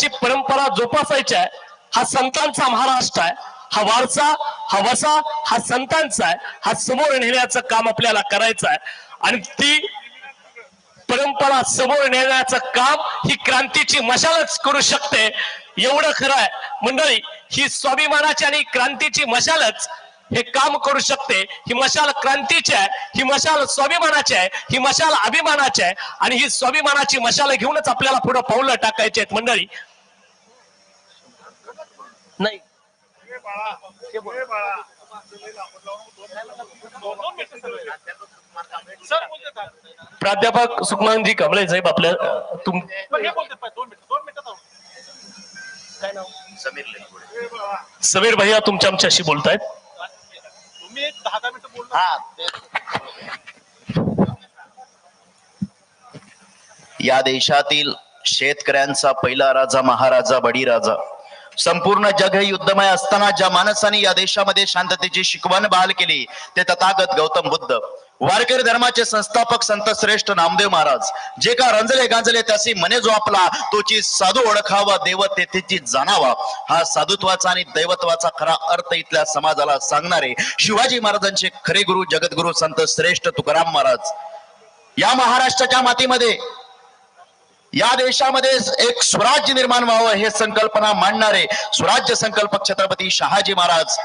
ची परंपरा जोपासायची आहे हा संतांचा महाराष्ट्र आहे हा वारसा हा वसा हा संतांचा आहे हा समोर नेण्याचं काम आपल्याला करायचं आहे. आणि ती परंपरा समोर नेण्याचं काम ही क्रांतीची मशालच करू शकते. एवढं खरं आहे. मंडळी ही स्वाभिमानाची आणि क्रांतीची मशालच हे काम करू शकते. ही मशाल क्रांतीची आहे. ही मशाल स्वाभिमानाची आहे. ही मशाल अभिमानाची आहे. आणि ही स्वाभिमानाची मशाल घेऊनच आपल्याला पुढे पावलं टाकायची आहेत मंडळी. नाही. प्राध्यापक सुखमानजी कमळे साहेब आपल्या तुम काय नाव समीर भैया तुमच्या आमच्याशी बोलतायत. दहा दहा मिनिटं हा या देशातील शेतकऱ्यांचा पहिला राजा महाराजा बळीराजा संपूर्ण जग हे युद्धमय असताना ज्या माणसाने या देशामध्ये शांततेची शिकवण बहाल केली ते तथागत गौतम बुद्ध. वारकरी धर्माचे संस्थापक संत श्रेष्ठ नामदेव महाराज. जे का रंजले गांजले त्यासी मने जो आपला तोची साधू ओळखावा देव तेथेची जाणावा. हा साधुत्वाचा आणि दैवत्वाचा खरा अर्थ इथल्या समाजाला सांगणारे शिवाजी महाराजांचे खरे गुरु जगद्गुरु संत श्रेष्ठ तुकाराम महाराज. या महाराष्ट्राच्या मातीमध्ये या देशामध्ये एक स्वराज्य निर्माण व्हावं हे संकल्पना मांडणारे स्वराज्य संकल्पक छत्रपती शहाजी महाराज.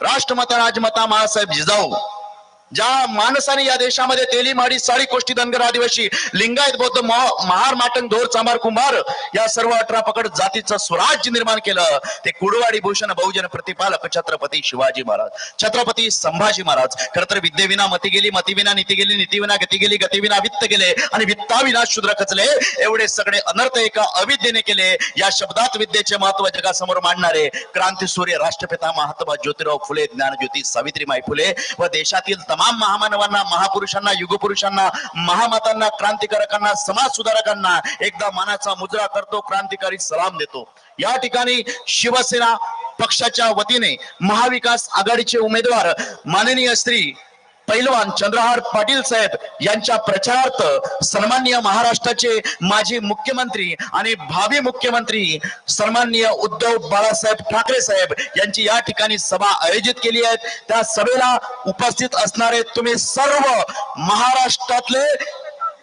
राष्ट्रमता राजमाता महासाहेब जिजाऊ. ज्या माणसाने या देशामध्ये तेली माडी साडी कोष्टी धनगर आदिवासी लिंगायत बौद्ध महार माटंग धोर चांभार कुंभार या सर्व अठरा पकड जातीचं स्वराज्य निर्माण केलं. ते कुडवाडी भूषण बहुजन प्रतिपालक छत्रपती शिवाजी महाराज छत्रपती संभाजी महाराज. खर तर विद्येविना मती गेली मतीविना नीती गेली नीतीविना गती गेली गतीविना वित्त गेले आणि वित्ताविना शूद्र खचले. एवढे सगळे अनर्थ एका अविद्येने केले. या शब्दात विद्येचे महत्त्व जगासमोर मांडणारे क्रांती सूर्य राष्ट्रपिता महात्मा ज्योतिराव फुले ज्ञानज्योती सावित्रीमाई फुले व देशातील तमाम महामानवांना महापुरुषांना युगपुरुषांना महामातांना क्रांतिकारकांना समाज सुधारकांना एकदा मानाचा मुजरा करतो क्रांतिकारी सलाम देतो. या ठिकाणी शिवसेना पक्षाच्या वतीने महाविकास आघाडीचे उमेदवार माननीय श्री पैलवान चंद्रहार पाटील साहेब यांच्या प्रचारार्थ सन्माननीय महाराष्ट्राचे माजी मुख्यमंत्री आणि भावी मुख्यमंत्री सन्माननीय उद्धव बाळासाहेब ठाकरे साहेब यांची या ठिकाणी सभा आयोजित केली आहे. त्या सभेला उपस्थित असणारे तुम्ही सर्व महाराष्ट्रातले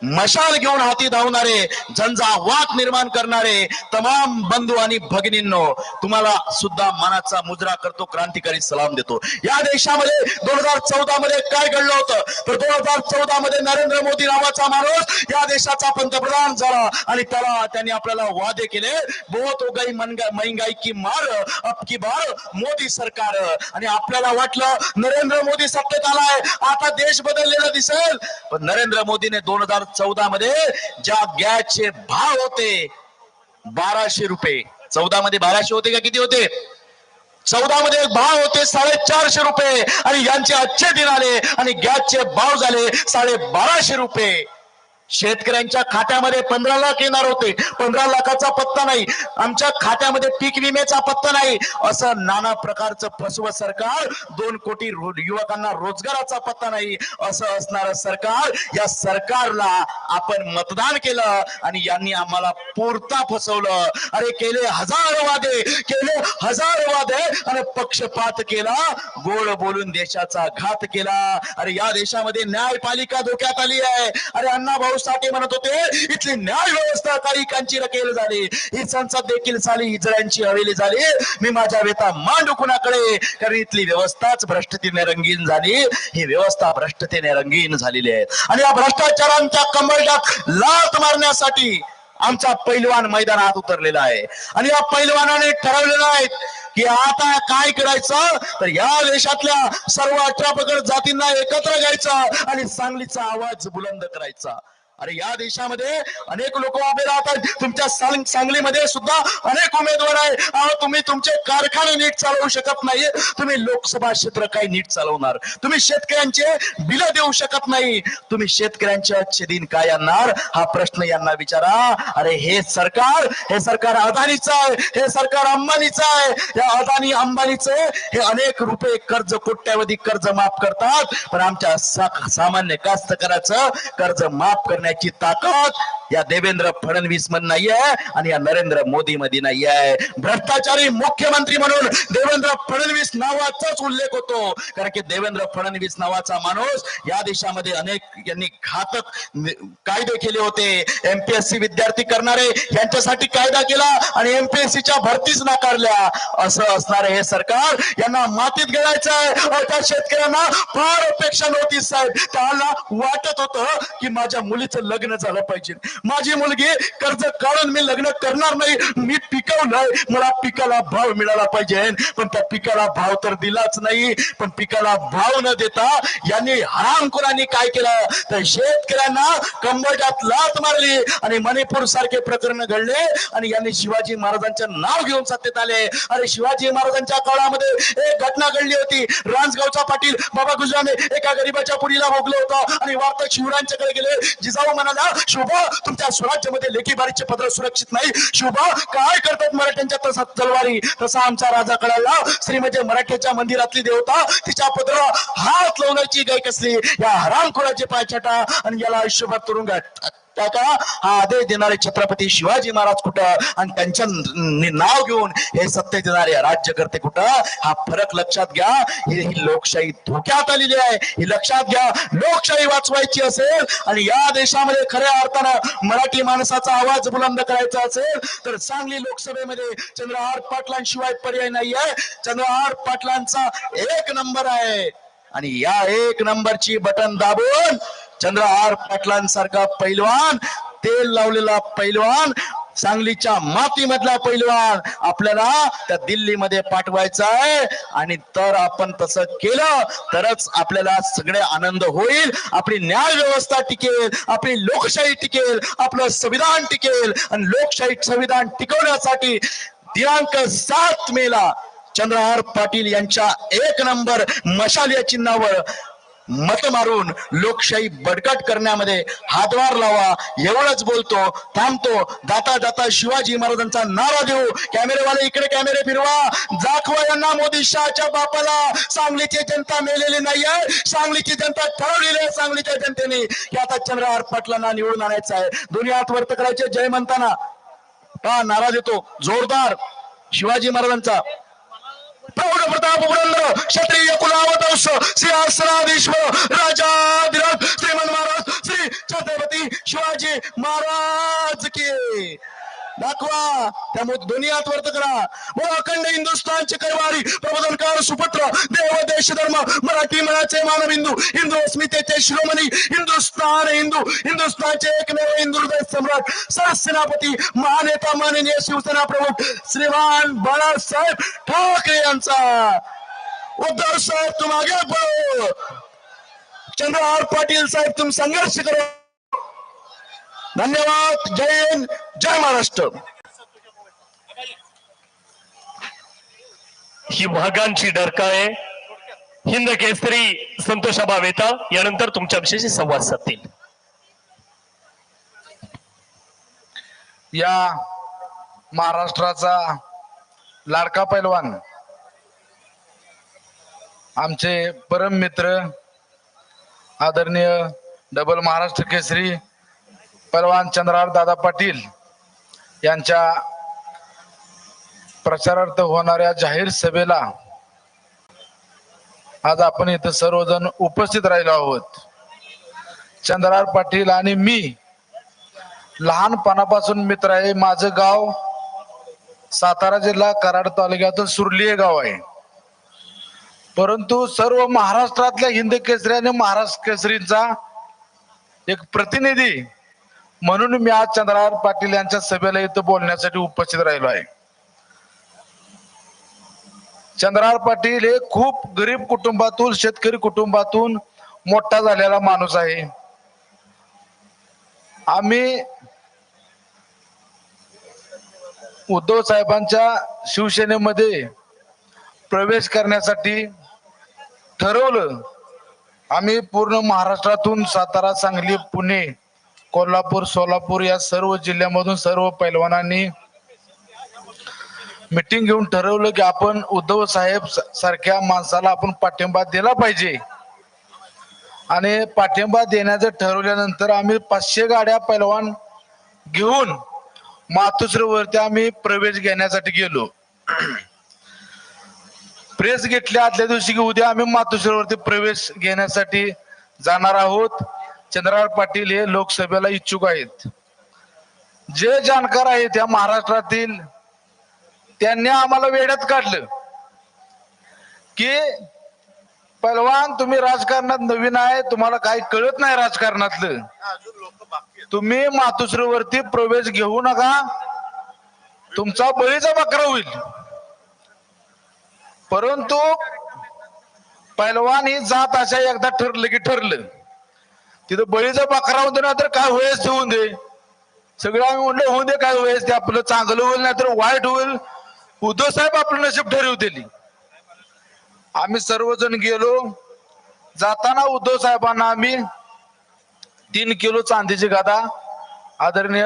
मशाल घेऊन हाती धावणारे झंझावात निर्माण करणारे तमाम बंधू आणि भगिनींनो तुम्हाला सुद्धा मनाचा मुजरा करतो क्रांतिकारी सलाम देतो. या देशामध्ये दोन हजार चौदा मध्ये काय घडलं होतं? तर दोन हजार चौदा मध्ये नरेंद्र मोदी नावाचा माणूस या देशाचा पंतप्रधान झाला आणि त्याला त्यांनी आपल्याला वादे केले. बहुत हो गई महंगाई की मार अब की बार मोदी सरकार. आणि आपल्याला वाटलं नरेंद्र मोदी सत्तेत आलाय आता देश बदललेला दिसेल. पण नरेंद्र मोदीने दोन हजार चौदा मध्ये ज्या गॅसचे भाव होते बाराशे रुपये. चौदा मध्ये बाराशे होते का किती होते? चौदा मध्ये भाव होते साडेचारशे रुपये. आणि यांचे अच्छे दिन आले आणि गॅसचे भाव झाले साडे बाराशे रुपये. शेतकऱ्यांच्या खात्यामध्ये पंधरा लाख येणार होते. पंधरा लाखाचा पत्ता नाही. आमच्या खात्यामध्ये पीक विम्याचा पत्ता नाही. असं नाना प्रकारचं फसव सरकार दोन कोटी रो- युवकांना रोजगाराचा पत्ता नाही. असं असणार सरकार या सरकारला आपण मतदान केलं आणि यांनी आम्हाला पुरता फसवलं. अरे केले हजार वादे केले हजार वादे आणि पक्षपात केला. गोड बोलून देशाचा घात केला. अरे या देशामध्ये न्यायपालिका धोक्यात आली आहे. अरे अण्णा भाऊ साठे म्हणत होते इथली न्याय व्यवस्था काही कांची रकेल झाली. ही संसद देखील झाली हिजड्यांची हवेली झाली. मी माझ्या वेता मांडू कुणाकडे? कारण इथली व्यवस्थाच भ्रष्टतेने रंगीन झाली. ही व्यवस्था भ्रष्टतेने रंगीन झालेली आहे. आणि या भ्रष्टाचारांच्या कंबरड्यात लात मारण्यासाठी आमचा पैलवान मैदानात उतरलेला आहे. आणि या पैलवानाने ठरवलेलं आहे की आता काय करायचं? तर या देशातल्या सर्व अठरा पकड जातींना एकत्र घ्यायचं आणि सांगलीचा आवाज बुलंद करायचा. अरे या देशामध्ये अनेक लोक उभे राहतात. तुमच्या सांगलीमध्ये सुद्धा अनेक उमेदवार आहे तुम्ही तुमचे कारखाने नीट चालवू शकत नाही. तुम्ही लोकसभा क्षेत्र काही नीट चालवणार. तुम्ही शेतकऱ्यांचे बिल देऊ शकत नाही. तुम्ही शेतकऱ्यांचे दिन काय आणणार? हा प्रश्न यांना विचारा. अरे हे सरकार हे सरकार अदानीचं आहे. हे सरकार अंबानीचं आहे. या अदानी अंबानीचे हे अनेक रुपये कर्ज कोट्यावधी कर्ज माफ करतात. पण आमच्या सामान्य कास्तकाराचं कर्ज माफ करण्या Energy Takot या देवेंद्र फडणवीसमध्ये नाहीये आणि या नरेंद्र मोदी मध्ये नाहीये. भ्रष्टाचारी मुख्यमंत्री म्हणून देवेंद्र फडणवीस नावाचाच उल्लेख होतो. कारण की देवेंद्र फडणवीस नावाचा माणूस या देशामध्ये अनेक यांनी घातक कायदे केले होते. एमपीएससी विद्यार्थी करणारे यांच्यासाठी कायदा केला आणि एमपीएससीच्या भरतीच नाकारल्या. असं असणारे हे सरकार यांना मातीत गेलायचं आहे त्या शेतकऱ्यांना फार अपेक्षा नव्हती साहेब. त्याला वाटत होतं की माझ्या मुलीचं लग्न झालं पाहिजे. माझी मुलगी कर्ज काढून मी लग्न करणार नाही मी पिकवलंय मला पिकाला भाव मिळाला पाहिजे. पण त्या पिकाला भाव तर दिलाच नाही. पण पिकाला भाव न देता यांनी हरामखोरांनी काय केलं? तर शेतकऱ्यांना कंबरट्यात लात मारली आणि मणिपूर सारखे प्रकरण घडले आणि यांनी शिवाजी महाराजांचं नाव घेऊन सत्तेत आले. अरे शिवाजी महाराजांच्या काळामध्ये एक घटना घडली होती. रांजगावचा पाटील बाबा गुजराने एका गरीबाच्या पुरीला भोगलं होतं आणि वार्ता शिवरायांच्याकडे गेले. जिजाऊ म्हणाला शोभा तुमच्या स्वराज्यामध्ये लेखी बारीचे पत्र सुरक्षित नाही. शोभा काय करतात मराठ्यांच्या तसा तलवारी? तसा आमचा राजा कळाला श्री म्हणजे मराठ्याच्या मंदिरातली देवता तिच्या पत्र हात लावण्याची गाय कसली? या हरामखोराचे पायछाटा आणि याला आयुष्यभर तुरुंगात. टाका हा आदेश देणारे छत्रपती शिवाजी महाराज कुठं? आणि त्यांच्या नाव घेऊन हे सत्य देणारे राज्यकर्ते कुठं? हा फरक लक्षात घ्या. ही ही लोकशाही धोक्यात आलेली आहे. ही लक्षात घ्या. लोकशाही वाचवायची असेल आणि या देशामध्ये खऱ्या अर्थानं मराठी माणसाचा आवाज बुलंद करायचा असेल तर सांगली लोकसभेमध्ये चंद्रहार पाटलांशिवाय पर्याय नाही आहे चंद्रहार पाटलांचा एक नंबर आहे. आणि या एक नंबरची बटन दाबून चंद्रहार पाटलांसारखा पैलवान तेल लावलेला पैलवान सांगलीच्या मातीमधला पैलवान आपल्याला त्या दिल्लीमध्ये पाठवायचा आहे. आणि तर आपण तसं केलं तरच आपल्याला सगळे आनंद होईल. आपली न्याय व्यवस्था टिकेल आपली लोकशाही टिकेल आपलं संविधान टिकेल. आणि लोकशाही संविधान टिकवण्यासाठी दिनांक सात मेला चंद्रहार पाटील यांच्या एक नंबर मशाल या चिन्हावर मत मारून लोकशाही बडकट करण्यामध्ये हातभार लावा एवढंच बोलतो थांबतो. जाता जाता शिवाजी महाराजांचा नारा देऊ. कॅमेरेवाले इकडे कॅमेरे फिरवा. दाखवा यांना मोदी शहाच्या बापाला. सांगलीची जनता मेलेली नाहीये. सांगलीची जनता ठरवलेली आहे सांगलीच्या जनतेने. की आता चंद्रहार पाटलांना निवडून आणायचं आहे. दोन्ही हात वर्त करायचे जय म्हणताना. हा नारा देतो. जोरदार. शिवाजी महाराजांचा. प्रौढ प्रताप पुरंदर क्षत्रिय कुलावतंश श्री राजा राजाधिराज श्रीमंत महाराज श्री छत्रपती शिवाजी महाराज की. दाखवा. त्यामुळे दोन्ही वर्त करा. व अखंड हिंदुस्थानचे करवारी प्रबोधनकार सुपुत्र देव देश धर्म मराठी मनाचे मानबिंदू हिंदू अस्मितेचे शिरोमणी हिंदुस्थान हिंदू हिंदुस्थानचे एकमेव हिंदू हृदय सम्राट सरसेनापती महानेता माननीय शिवसेना प्रमुख श्रीमान बाळासाहेब ठाकरे यांचा. उद्धव साहेब तुम आगे चंद्रहार पाटील साहेब तुम संघर्ष करो. धन्यवाद जय हिंद जय महाराष्ट्र. ही भागांची डरका आहे. हिंद केसरी संतोषाबा वेता यानंतर तुमच्या विषयी संवाद साधतील. या महाराष्ट्राचा लाडका पैलवान आमचे परम मित्र आदरणीय डबल महाराष्ट्र केसरी पलवान चंद्रहार दादा पाटील यांच्या प्रचारार्थ होणाऱ्या जाहीर सभेला आज आपण इथं सर्वजण उपस्थित राहिलो आहोत. चंद्रहार पाटील आणि मी लहानपणापासून मित्र आहे. माझं गाव सातारा जिल्हा कराड तालुक्यातून सुरली हे गाव आहे. परंतु सर्व महाराष्ट्रातल्या हिंद केसरी आणि महाराष्ट्र केसरींचा एक प्रतिनिधी म्हणून मी आज चंद्रावर पाटील यांच्या सभेला इथं बोलण्यासाठी उपस्थित राहिलो आहे. चंद्रहार पाटील हे खूप गरीब कुटुंबातून शेतकरी कुटुंबातून मोठा झालेला माणूस आहे. आम्ही उद्धव साहेबांच्या शिवसेनेमध्ये प्रवेश करण्यासाठी ठरवलं. आम्ही पूर्ण महाराष्ट्रातून सातारा सांगली पुणे कोल्हापूर सोलापूर या सर्व जिल्ह्यामधून सर्व पैलवानांनी मिटिंग घेऊन ठरवलं की आपण उद्धव साहेब सारख्या माणसाला आपण पाठिंबा दिला पाहिजे. आणि पाठिंबा देण्याचं ठरवल्यानंतर आम्ही पाचशे गाड्या पैलवान घेऊन मातुश्रीवरती आम्ही प्रवेश घेण्यासाठी गेलो. प्रेस घेतल्या आदल्या दिवशी की उद्या आम्ही मातोश्रीवरती प्रवेश घेण्यासाठी जाणार आहोत. चंद्रकांत पाटील हे लोकसभेला इच्छुक आहेत. जे जाणकार आहेत या महाराष्ट्रातील त्यांनी आम्हाला वेड्यात काढलं. की पलवान तुम्ही राजकारणात नवीन आहे तुम्हाला काही कळत नाही राजकारणातलं. तुम्ही मातुश्रीवरती प्रवेश घेऊ नका. तुमचा बळीचा बकरा होईल. परंतु पैलवान ही जात अशा एकदा ठरलं की ठरलं. तिथं बळीचा बकरा होतो ना तर काय वयस ते होऊन दे. सगळं आम्ही म्हणलं होऊन दे काय वयस ते आपलं चांगलं होईल नाही तर वाईट होईल. उद्धव साहेब आपलं नशीब ठरवतील आम्ही सर्वजण गेलो. जाताना उद्धव साहेबांना आम्ही तीन किलो चांदीची गादा आदरणीय